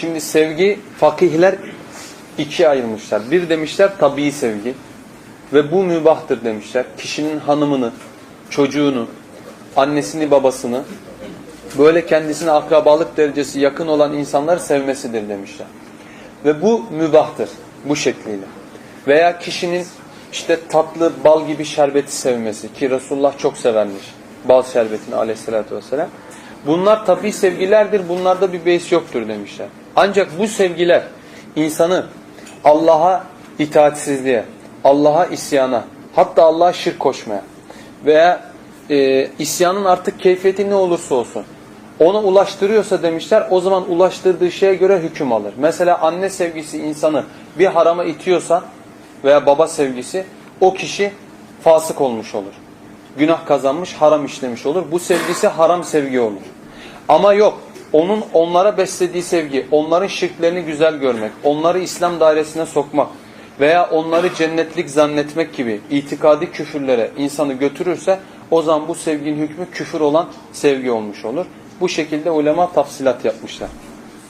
Şimdi sevgi fakihler ikiye ayırmışlar. Bir demişler tabii sevgi ve bu mübahtır demişler. Kişinin hanımını, çocuğunu, annesini, babasını böyle kendisine akrabalık derecesi yakın olan insanları sevmesidir demişler. Ve bu mübahtır bu şekliyle. Veya kişinin işte tatlı bal gibi şerbeti sevmesi ki Resulullah çok severmiş bal şerbetini aleyhissalatü vesselam. Bunlar tabii sevgilerdir. Bunlarda bir beis yoktur demişler. Ancak bu sevgiler insanı Allah'a itaatsizliğe, Allah'a isyana, hatta Allah'a şirk koşmaya veya e, isyanın artık keyfiyeti ne olursa olsun ona ulaştırıyorsa demişler o zaman ulaştırdığı şeye göre hüküm alır. Mesela anne sevgisi insanı bir harama itiyorsa veya baba sevgisi o kişi fasık olmuş olur. Günah kazanmış, haram işlemiş olur. Bu sevgisi haram sevgi olur. Ama yok. Onun onlara beslediği sevgi, onların şirklerini güzel görmek, onları İslam dairesine sokmak veya onları cennetlik zannetmek gibi itikadi küfürlere insanı götürürse o zaman bu sevginin hükmü küfür olan sevgi olmuş olur. Bu şekilde ulema tafsilat yapmışlar.